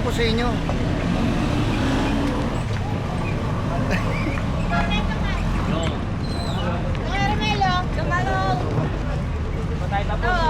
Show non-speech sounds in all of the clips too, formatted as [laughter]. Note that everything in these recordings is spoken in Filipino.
rin po sa inyo. Caramelo, camarón. Tao. Tao,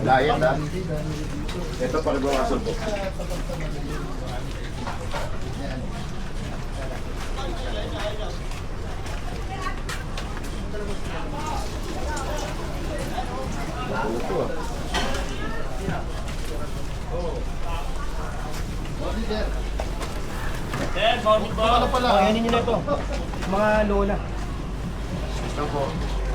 Diet na. Ito, pakibawasan po. Ito ah. Sir, po. Ano pala? Yan nyo na to. Mga lola. Ito po.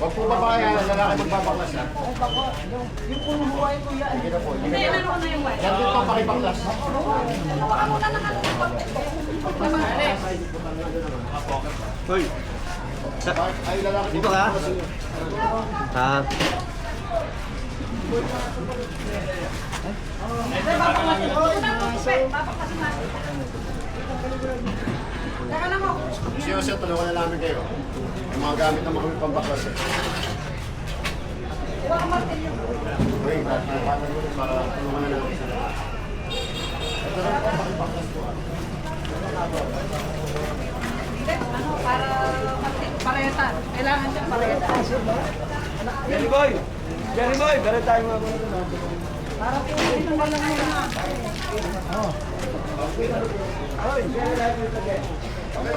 Huwag po babae, lalaki magbabaklas na. Yung puro buhay ko yan. Sige na po. Hindi, ano ko na yung white. Yan din po, pakibaklas. Baka muna na ano. Hoy, dito ka. Ha? Teka lang mo. Siyo, sir, tulungan na namin kayo. Yung mga gamit na mga pambaklas. eh. Ka martilyo. Mo para tulungan na namin sila. Ito pakibaklas po. ah. Hindi, ano, para. Pareta. Kailangan siya pareta. Jerry Boy! Jerry Boy! Gara tayo mga mga Para po ito na lang muna. Hoy, Jerry tayo dito again. Na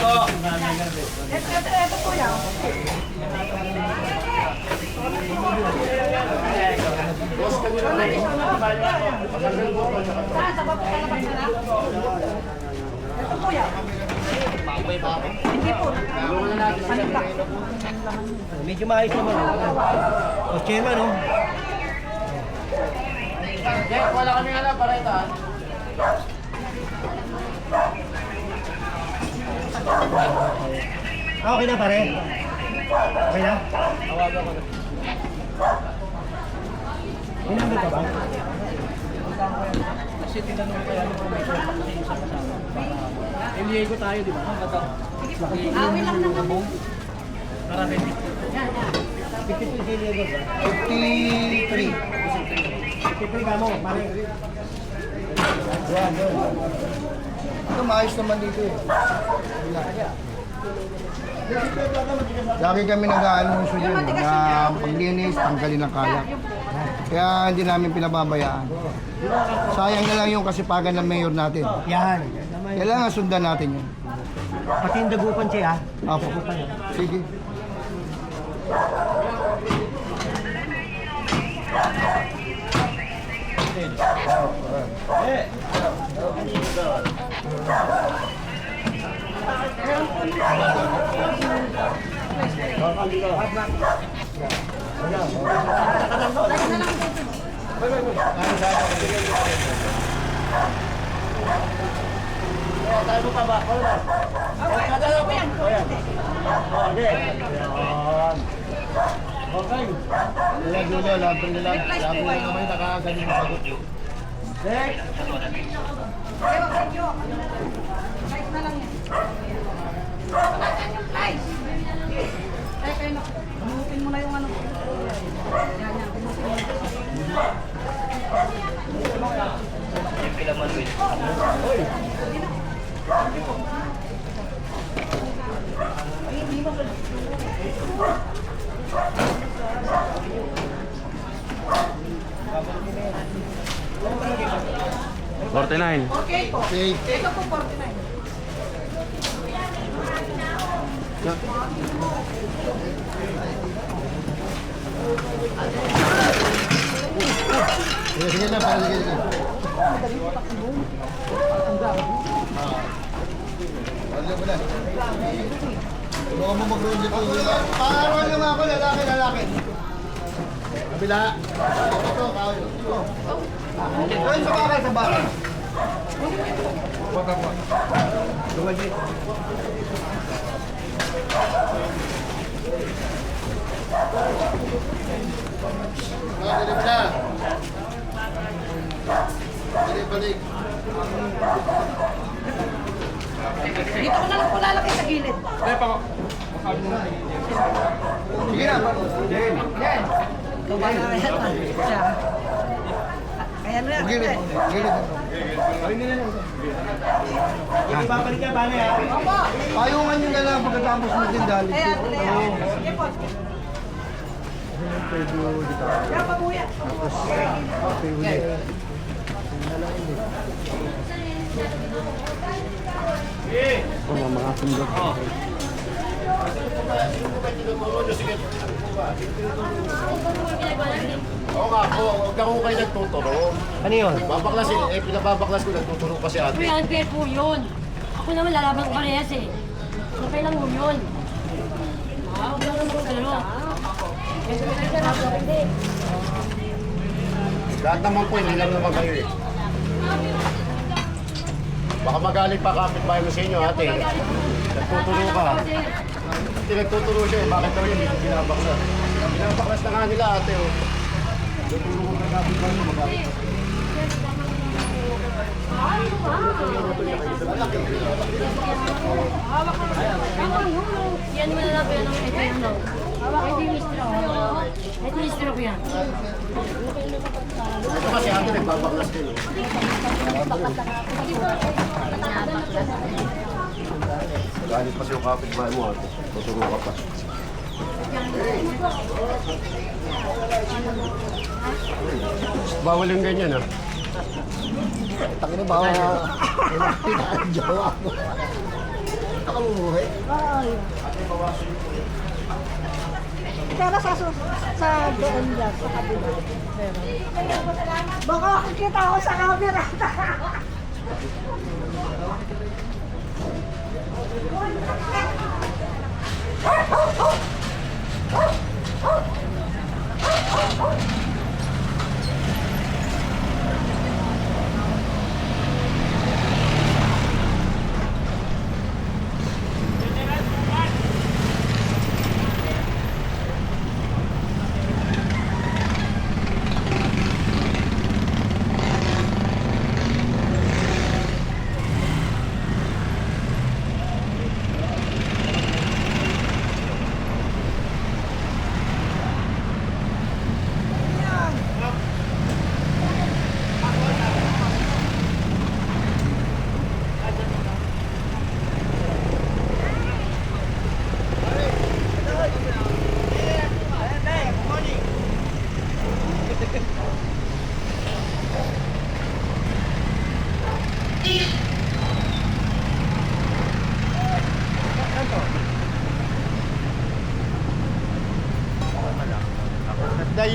po. Ito, ito, ito po yan. Ito po yan. Hindi po. Natin. Panibak. Medyo maayos naman. O, chairman, oh. Jeff, wala kami alam, pareta. ah. Ah, okay na pare. Okay na? May number ka ba? Kasi tinanong ko yan kung may isa kasama. Para ko tayo, di ba? Awin lang ng kabong. Para 50. Yan, yan. 53 si Diego ba? 53. 53 ka mo, pare. Yan, yun. Ito, maayos naman dito eh. Lagi kami nag-aanunsyo dyan eh, na paglinis, tanggalin ang kalat. Kaya hindi namin pinababayaan. Sayang na lang yung kasipagan ng mayor natin. Yan. Kailangan sundan natin yun. Pati yung dagupan siya, ha? Apo. Sige. Okay. Wala dulo, laban nila. Laban nila naman nakagaling sa sagot. Next! Price na lang yan. Pagkatan yung price. Kaya kayo na, pinutin mo yung ano. Yan, yan, pinutin mo. Yung pila Hindi mo. 49. Okay po. Okay. Ito po 49. Yeah. Sige, sige na, para sige, sige. Madali pa pakibong. Ang gabo. Wala mo na. Baka mo mag-roon dito. Paarawan lang ako, lalaki, lalaki. Kabila. Ito, kayo. Ito. Ayun, sa bakal, sa bakal. Wag ako. Tungal din. Balik na. Balik, balik. Dito ko na lang po lalagay sa gilid. Sige na. Yan. Gawa na yan. Na yan. Gilid. Gilid. Hindi babalik ka, yan? Opo. Payungan nyo na lang pagkatapos natin dali. Kaya, kaya. Sige po. Kaya pa po yan. Oh, mga sundot. Oo nga po, huwag ako kayo nagtuturo. Ano yun? Babaklasin, eh pinababaklas ko, nagtuturo pa si ate. Kuya, unfair po yun. Ako naman lalaban ko parehas eh. Okay lang mo yun. Ah, huwag lang naman kung ano. Lahat naman po, hindi lang naman kayo eh. Baka magaling pa kapitbahay mo sa inyo, ate. Nagtuturo ka. Hindi nagtuturo siya, eh. bakit daw yun hindi binabaklas? Binabaklas na nga nila, ate. Oh. Yan mo na lang yan. Ito yun lang. Ito yung istro. Ito yung istro ko yan. Ito kasi ate, nagbabaklas eh. Galit pa yung kapitbahay mo, ate. Tuturo ka pa. Bawal yung ganyan, ah. Taki na bawa na. Pinakadyawa ko. Ako bumuhay. Pero sa sus- sa doon lang, sa kabila. Pero. Baka makikita ako sa camera. Dahil [laughs] Oh!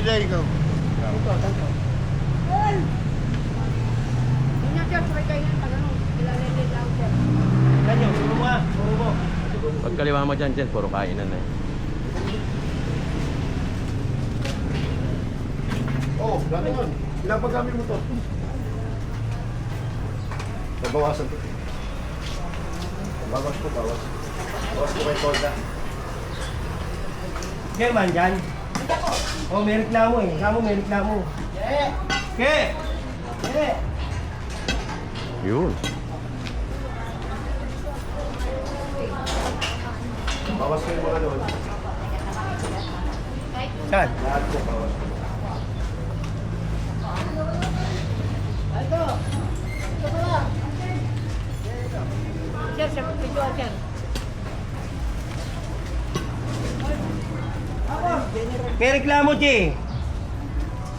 Dahil ko. Ganyan, puro mo ah. Puro mo. Pag kaliwa mo dyan, dyan, puro kainan na eh. Oo, oh, gano'n. Ilang paggamit mo to? Nabawasan ko. Bawas ko, bawas. Bawas ko kay Tolda. German dyan. Oh, may reklamo eh. Kamo may reklamo. Ke! Ke! Yun. Bawas ko yung mga doon. Saan? Lahat po bawas. Sir, sir, video, sir. May reklamo, Che.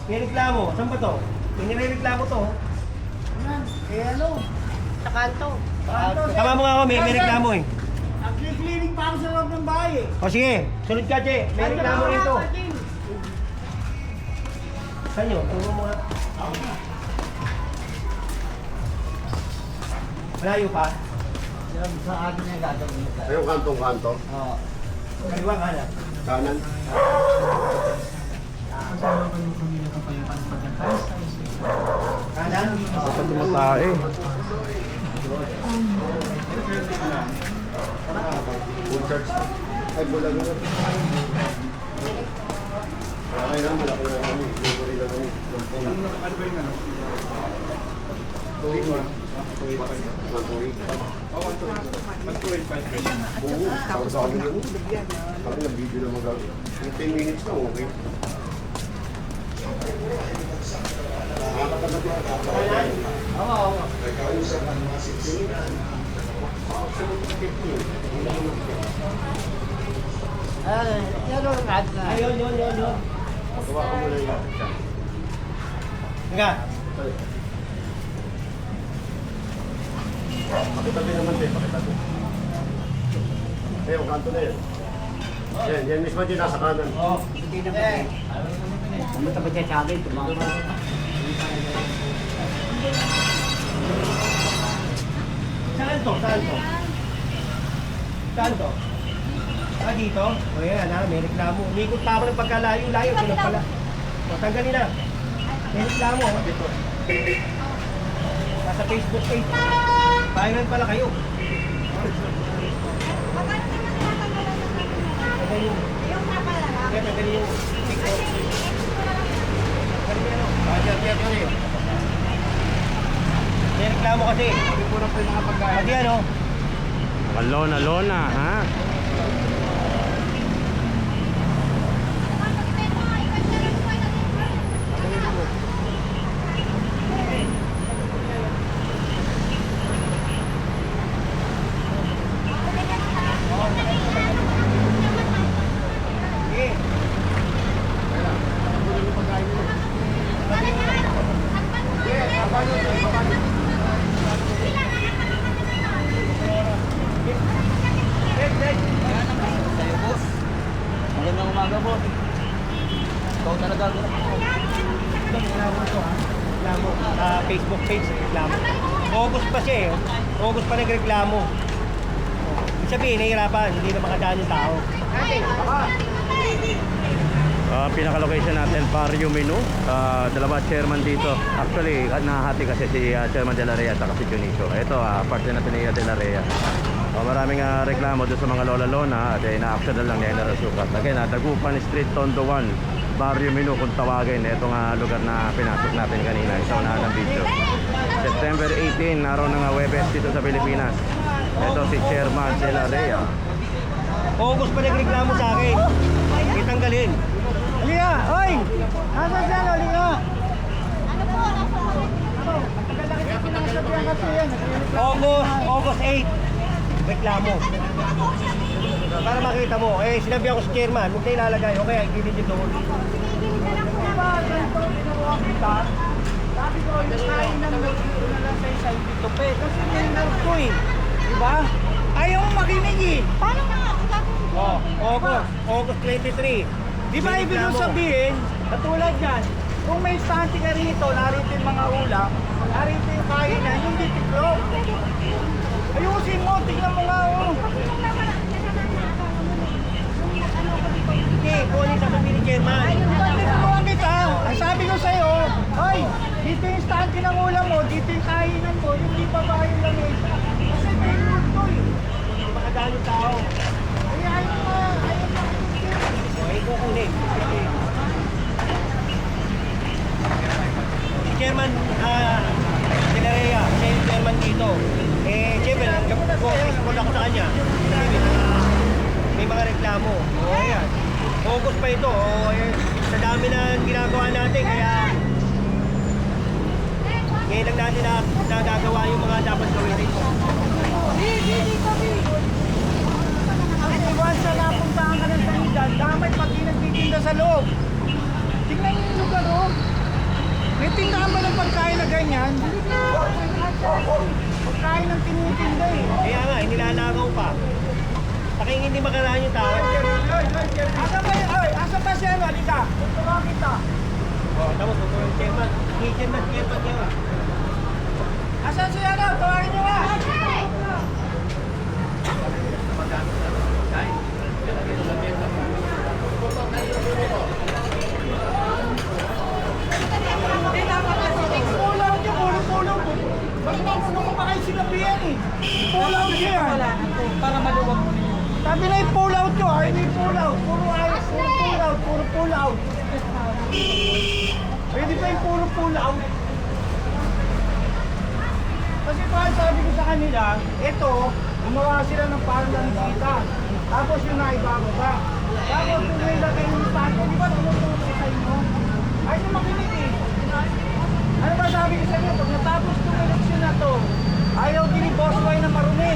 May reklamo. Saan ba to? May nire-reklamo to. Eh ano? Sa kanto. Tama mo nga ako, may, may reklamo eh. Nag-cleaning pa ako sa loob ng bahay eh. O sige, sunod ka, Che. May reklamo rito. Saan yun? Turo mo nga. Malayo pa? Sa akin na gagawin nila. Ayun kantong-kanto. Oo. Kaliwa ka na. Kanan. Kanan? Tumatae. Full church. Ay, bulag na. Okay na, malaki na kami. Libre na kami. Ano ba yung ano? Oo, tawag sa akin yun. Sabi na video na magagawin. Yung 10 minutes na, okay. Nakakatagal na. Ay, yan ang rad na. Ayun, yun, yun, yun. Gawa ko muna yung Nga. Pakitabi naman din, pakitabi. Ayun, kanto na yan. Yan, yan mismo din nasa kanan. Oh. Hindi na ba? Pumunta ba siya sa akin? Tumama. Saan to? Saan to? Saan to? Ah, dito? O yan, ha? May reklamo. Umikot pa ako ng pagkalayo-layo. Sunod pala. O, tanggalin na. May reklamo. Dito. Nasa Facebook page. Viral pala kayo. Reklamo kasi. Pati ano? Mga lona-lona, ha? Facebook page, reklamo. August pa siya eh. August pa nagreklamo. Ibig sabihin, nahihirapan. Hindi na makadaan yung tao. Ah, pinaka-location natin, Barrio Menu. Ah, dalawa chairman dito. Actually, ah, nahati kasi si ah, Chairman De La Rea at si Junicio. Ito, ah, parte natin ni De La Rea. Ah, maraming ah, reklamo doon sa mga lola-lona at eh, na-action na lang ni General Sukat. Again, ah, Dagupan Street, Tondo 1, Barrio Menu kung tawagin. Ito nga lugar na pinasok natin kanina. Ito na ng video. September 18, araw ng Webes dito sa Pilipinas. Ito si Chairman De La Rea. August pa nagreklamo sa akin. Itanggalin. Halika! Oy! Nasa siya, halika! August, August 8. Reklamo. Para makita mo. Eh, sinabi ako sa chairman, huwag na ilalagay. O kaya, yung doon. Sabi ko, yung kain ng milk ko na lang sa isang dito pe. Kasi may milk ko eh. Diba? Ayaw mo makinig eh. Paano nga? Oh, August, August 23. Di ba ibig mong sabihin, katulad yan, kung may stante ka rito, narito yung mga ulam, narito yung kainan, hindi tiklop. Ayusin mo, tingnan mo nga oh. Ano yung sasabihin ni chairman. Kita. Ang sabi ko sa'yo, Hoy, dito yung stante ng ulam mo, dito yung kainan mo, hindi pa ba yung lamesa? Kasi may food ko eh. Hindi makadaan yung tao. Kaya ayaw mo, ayaw mo. Okay, kukunin. Si Chairman, ah, Pinarea, siya yung chairman dito. Eh, siyempre, focus ko ako sa kanya. Kasi may mga, may mga reklamo. O, ayan. Focus pa ito. O, eh, sa dami na ginagawa natin, kaya ngayon lang natin na, nagagawa yung mga dapat gawin dito. Kasi once na napuntahan ka ng sanidad, damay pag di nagtitinda sa loob. Tingnan niyo yung lugar, oh. May tindahan ba ng pagkain na ganyan? Pagkain ng tinitinda eh. Kaya nga, inilalagaw pa. Saking hindi makaraan yung tao. Asa ba yun? Ay, asa ba siya? Halika. Tuturuan kita. Oh, tapos tuturuan yung chairman. Hindi chairman, chairman yun. Asan siya na? Tawagin niyo nga. Pull out niyo, puro pull out. Bakit ba ano ko pa kayo sinabihan eh? Pull out niyo yan. Para maluwag mo. Sabi na yung pull out nyo, pull out. Puro ayaw, puro pull out, puro pull out. Pwede pa yung puro pull out. Kasi parang sabi sa kanila, ito, gumawa sila ng parang langkita. Tapos yung naibababa. Tapos Ano ba sabi ko sa inyo? Pag natapos itong eleksyon na to, ayaw din ni Boss Boy na marumi.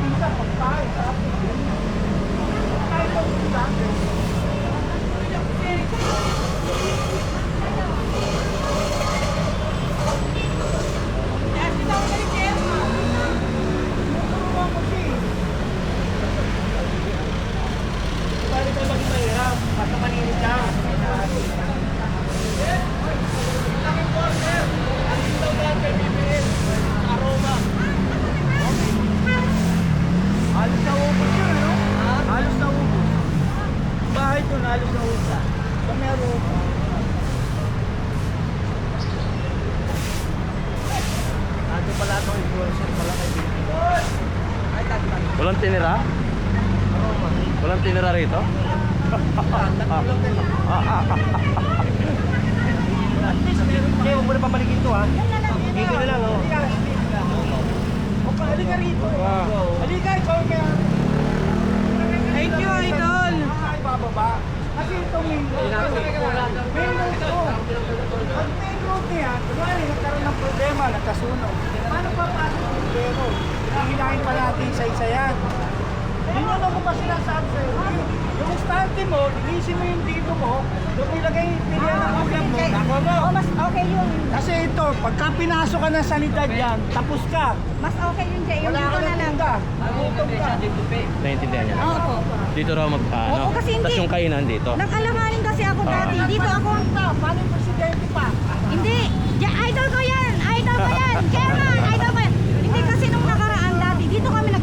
Pizza, pagkain, sarap yun. Pagkain daw pizza. Tutulungan ko siya eh. Pwede tayo maging mahirap. Basta malinis lang. Laking corner. Alis daw yan kay BBM. Aroma. Halos na ubos yun, ano? Halos na ubos. Halos na ubos. Sa meron. Ando pala itong influencer pala kay BBM. Ay, tagtag. Walang tinira? Walang tinira rito? At least pa. huwag mo na pabalikin to ha. Dito na lang, oh. O, halika rito. Halika, ikaw kaya. Thank you, Idol. Ay, bababa. Kasi ito main road. Main road to. Pag main road niya, kunwari nagkaroon ng problema, nagkasunog. Paano papasok yung pero? Hihilahin pa natin isa-isa yan. Yun yung ako pa sinasabi sa'yo. Yung- Yung stante mo, linisin mo yung dito mo, doon ilagay pilihan ng ulam mo, takwa mo. Oh, mas okay yun. Kasi ito, pagka pinasok ka ng sanidad yan, tapos ka. Mas okay yun, Jay. Yung Wala dito ka na ng lang. tinda. Nagutom ka. Naiintindihan niya. Opo. Dito raw mag ano? Oo, kasi hindi. Tapos yung kainan dito. Nag-alamanin kasi ako dati. Dito ako. Paano yung presidente pa? Hindi. Ja, idol ko yan. Idol ko yan. Chairman, idol ko yan. Hindi kasi nung nakaraan dati, dito kami nagtitinda.